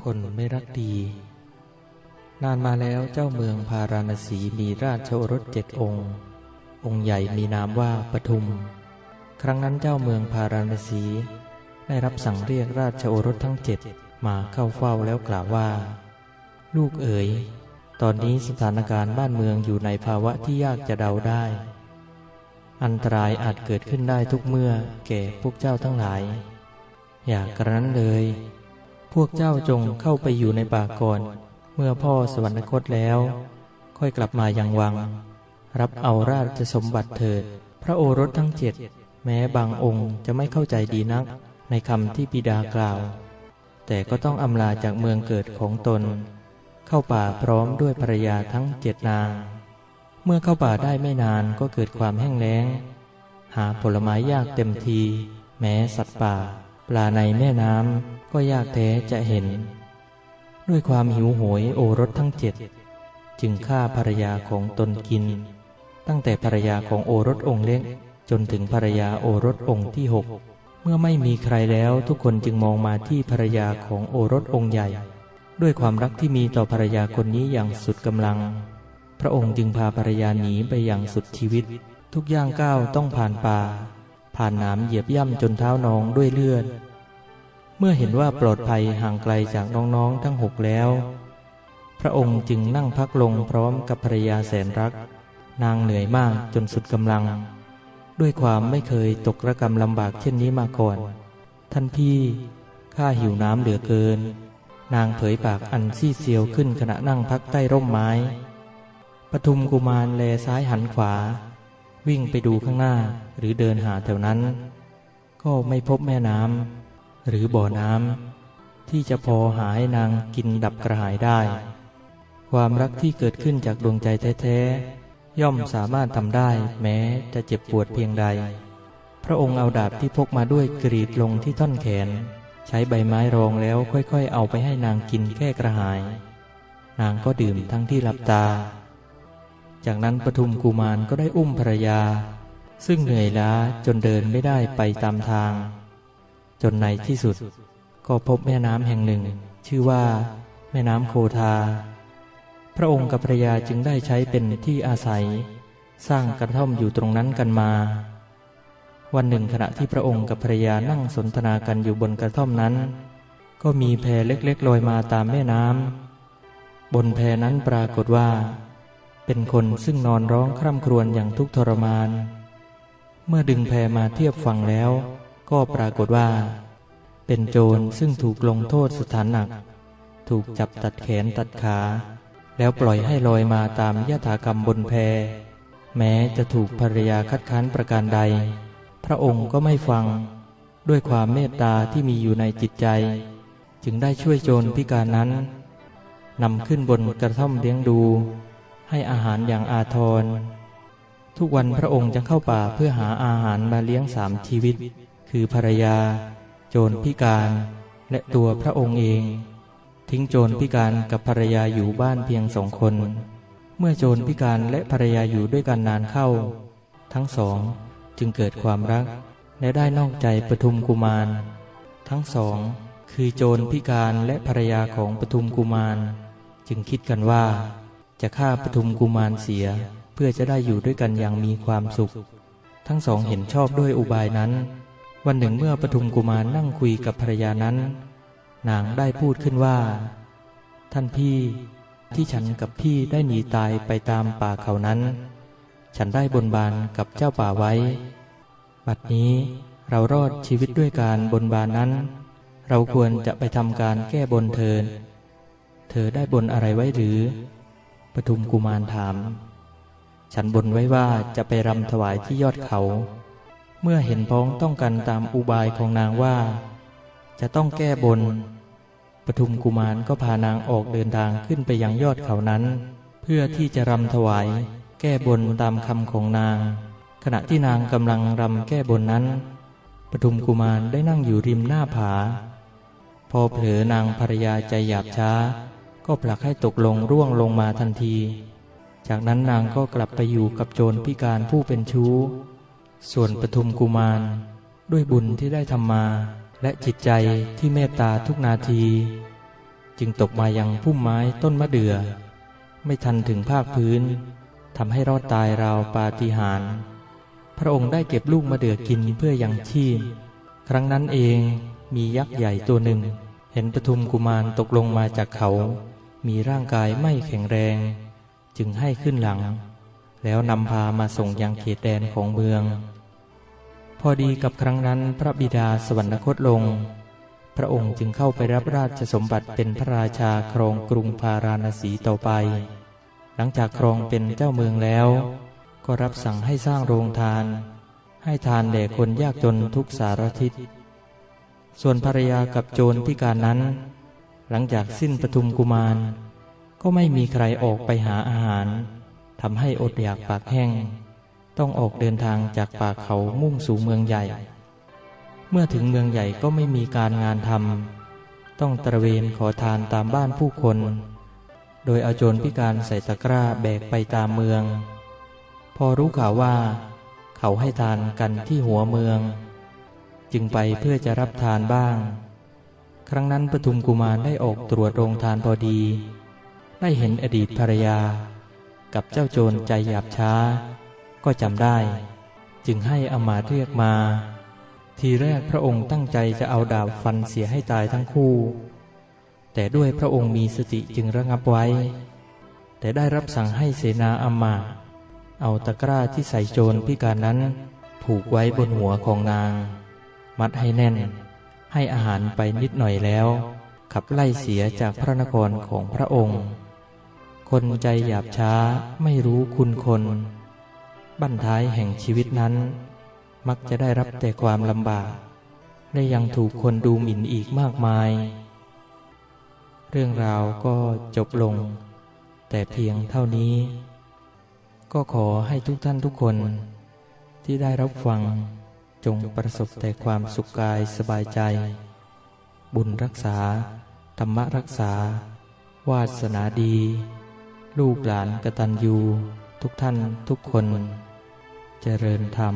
คนไม่รักดี นานมาแล้วเจ้าเมืองพาราณสีมีราชโอรสเจ็ดองค์ องค์ใหญ่มีนามว่าปทุม ครั้งนั้นเจ้าเมืองพาราณสี ได้รับสั่งเรียกราชโอรสทั้งเจ็ดมาเข้าเฝ้าแล้วกล่าวว่า ลูกเอ๋ย ตอนนี้สถานการณ์บ้านเมืองอยู่ในภาวะที่ยากจะเดาได้ อันตรายอาจเกิดขึ้นได้ทุกเมื่อแก่พวกเจ้าทั้งหลาย อย่ากระนั้นเลย พวกเจ้าจงเข้าไปอยู่ในป่าก่อน เมื่อพ่อสวรรคตแล้ว ค่อยกลับมายังวัง รับเอาราชสมบัติเถิด พระโอรสทั้งเจ็ดแม้บางองค์จะไม่เข้าใจดีนักในคำที่บิดากล่าว แต่ก็ต้องอำลาจากเมืองเกิดของตน เข้าป่าพร้อมด้วยภรรยาทั้งเจ็ดนาง เมื่อเข้าป่าได้ไม่นานก็เกิดความแห้งแล้ง หาผลไม้ยากเต็มที แม้สัตว์ป่า ปลาในแม่น้ำ ก็ยากแท้จะเห็น ด้วยความหิวโหยโอรสทั้งเจ็ด จึงฆ่าภรรยาของตนกิน ตั้งแต่ภรรยาของโอรสองค์เล็ก จนถึงภรรยาโอรสองค์ที่หกเมื่อไม่มีใครแล้วทุกคนจึงมองมาที่ภรรยาของโอรสองค์ใหญ่ ด้วยความรักที่มีต่อภรรยาคนนี้อย่างสุดกำลัง พระองค์จึงพาภรรยาหนีไปอย่างสุดชีวิต ทุกย่างก้าวต้องผ่านป่า ผ่านนามเหยียบย่ำจนเท้านองด้วยเลือด มื่อเห็นว่าปลอดภัยห่างไกลจากน้องๆทั้งหกแล้ว พระองค์จึงนั่งพักลงพร้อมกับภรรยาแสนรัก นางเหนื่อยมากจนสุดกำลัง ด้วยความไม่เคยตกระกรรมลำบากเช่นนี้มาก่อน ท่านพี่ข้าหิวน้ำเหลือเกิน นางเผยปากอันซีดเซียวขึ้นขณะนั่งพักใต้ร่มไม้ปทุมกุมารแลซ้ายหันขวา วิ่งไปดูข้างหน้าหรือเดินหาแถวนั้น ก็ไม่พบแม่น้ำ หรือบ่อน้ำที่จะพอหาให้นางกินดับกระหายได้ ความรักที่เกิดขึ้นจากดวงใจแท้ๆย่อมสามารถทำได้แม้จะเจ็บปวดเพียงใด พระองค์เอาดาบที่พกมาด้วยกรีดลงที่ท่อนแขน ใช้ใบไม้รองแล้วค่อยๆ เอาไปให้นางกินแก้กระหาย นางก็ดื่มทั้งที่หลับตา จากนั้นปทุมกุมารก็ได้อุ้มภรรยา ซึ่งเหนื่อยล้าจนเดินไม่ได้ไปตามทาง จนในที่สุด ก็พบแม่น้ำแห่งหนึ่ง ชื่อว่า แม่น้ำโคทา พระองค์กับภรยาจึงได้ใช้เป็นที่อาศัย สร้างกระท่อมอยู่ตรงนั้นกันมา วันหนึ่งขณะที่พระองค์กับภรรยานั่งสนทนากันอยู่บนกระท่อมนั้น ก็มีแพเล็กๆลอยมาตามแม่น้ำบนแพนั้นปรากฏว่า เป็นคนซึ่งนอนร้องคร่ำครวญอย่างทุกข์ทรมาน เมื่อดึงแพมาเทียบฝั่งแล้ว ก็ปรากฏว่า เป็นโจรซึ่งถูกลงโทษสถานหนัก ถูกจับตัดแขนตัดขา แล้วปล่อยให้ลอยมาตามยถากรรมบนแพ แม้จะถูกภรรยาคัดค้านประการใด พระองค์ก็ไม่ฟังด้วยความเมตตาที่มีอยู่ในจิตใจ จึงได้ช่วยโจรพิการนั้นนำขึ้นบนกระท่อมเลี้ยงดู ให้อาหารอย่างอาทร ทุกวันพระองค์จะเข้าป่าเพื่อหาอาหารมาเลี้ยงสามชีวิต คือภรรยา โจรพิการ และตัวพระองค์เอง ทิ้งโจรพิการกับภรรยาอยู่บ้านเพียงสองคน เมื่อโจรพิการและภรรยาอยู่ด้วยกันนานเข้า ทั้งสองจึงเกิดความรัก และได้นอกใจปทุมกุมาร ทั้งสองคือโจรพิการและภรรยาของปทุมกุมาร จึงคิดกันว่า จะฆ่าปทุมกุมารเสียเพื่อจะได้อยู่ด้วยกันอย่างมีความสุข ทั้งสองเห็นชอบด้วยอุบายนั้น วันหนึ่งเมื่อปทุมกุมารนั่งคุยกับภรรยานั้น นางได้พูดขึ้นว่า ท่านพี่ที่ฉันกับพี่ได้หนีตายไปตามป่าเขานั้น ฉันได้บนบานกับเจ้าป่าไว้ บัดนี้เรารอดชีวิตด้วยการบนบานนั้น เราควรจะไปทำการแก้บนเทินเธอได้บนอะไรไว้หรือ ปทุมกุมารถาม ฉันบนไว้ว่าจะไปรำถวายที่ยอดเขา เมื่อเห็นพ้องต้องกันตามอุบายของนางว่า จะต้องแก้บน ปทุมกุมารก็พานางออกเดินทางขึ้นไปยังยอดเขานั้น เพื่อที่จะรำถวาย แก้บนตามคำของนาง ขณะที่นางกำลังรำแก้บนนั้น ปทุมกุมารได้นั่งอยู่ริมหน้าผา พอเผลอนางภรรยาใจหยาบช้า ก็ผลักให้ตกลงร่วงลงมาทันที จากนั้นนางก็กลับไปอยู่กับโจรพิการผู้เป็นชู้ ส่วนปทุมกุมาร ด้วยบุญที่ได้ทำมา และจิตใจที่เมตตาทุกนาที จึงตกมายังพุ่มไม้ต้นมะเดื่อ ไม่ทันถึงภาคพื้นทำให้รอดตายราวปาฏิหาริย์พระองค์ได้เก็บลูกมะเดื่อกินเพื่อยังชีพ ครั้งนั้นเองมียักษ์ใหญ่ตัวหนึ่ง เห็นปทุมกุมารตกลงมาจากเขา มีร่างกายไม่แข็งแรง จึงให้ขึ้นหลัง แล้วนำพามาส่งยังเขตแดนของเมือง พอดีกับครั้งนั้นพระบิดาสวรรคตลง พระองค์จึงเข้าไปรับราชสมบัติเป็นพระราชาครองกรุงพาราณสีต่อไป หลังจากครองเป็นเจ้าเมืองแล้ว ก็รับสั่งให้สร้างโรงทาน ให้ทานแด่คนยากจนทุกสารทิศ ส่วนภรรยากับโจรพิการนั้น หลังจากสิ้นปทุมกุมาร ก็ไม่มีใครออกไปหาอาหาร ทำให้อดอยากปากแห้ง ต้องออกเดินทางจากป่าเขามุ่งสู่เมืองใหญ่ เมื่อถึงเมืองใหญ่ก็ไม่มีการงานทำต้องตระเวนขอทานตามบ้านผู้คน โดยเอาโจรพิการใส่ตะกร้าแบกไปตามเมือง พอรู้ข่าวว่า เขาให้ทานกันที่หัวเมือง จึงไปเพื่อจะรับทานบ้าง ครั้งนั้นปทุมกุมารได้ออกตรวจโรงทานพอดี ได้เห็นอดีตภรรยา กับเจ้าโจรใจหยาบช้า ก็จำได้ จึงให้อมาตเรียกมา ทีแรกพระองค์ตั้งใจจะเอาดาบฟันเสียให้ตายทั้งคู่ แต่ด้วยพระองค์มีสติจึงระงับไว้ แต่ได้รับสั่งให้เสนาอมาตเอาตะกร้าที่ใส่โจรพิการนั้น ผูกไว้บนหัวของนาง มัดให้แน่น ให้อาหารไปนิดหน่อยแล้ว ขับไล่เสียจากพระนครของพระองค์ คนใจหยาบช้าไม่รู้คุณคน บั้นท้ายแห่งชีวิตนั้น มักจะได้รับแต่ความลำบาก และยังถูกคนดูหมิ่นอีกมากมาย เรื่องราวก็จบลง แต่เพียงเท่านี้ ก็ขอให้ทุกท่านทุกคน ที่ได้รับฟังจงประสบแต่ความสุขกายสบายใจ บุญรักษา ธรรมรักษา วาสนาดี ลูกหลานกตัญญูทุกท่านทุกคน เจริญธรรม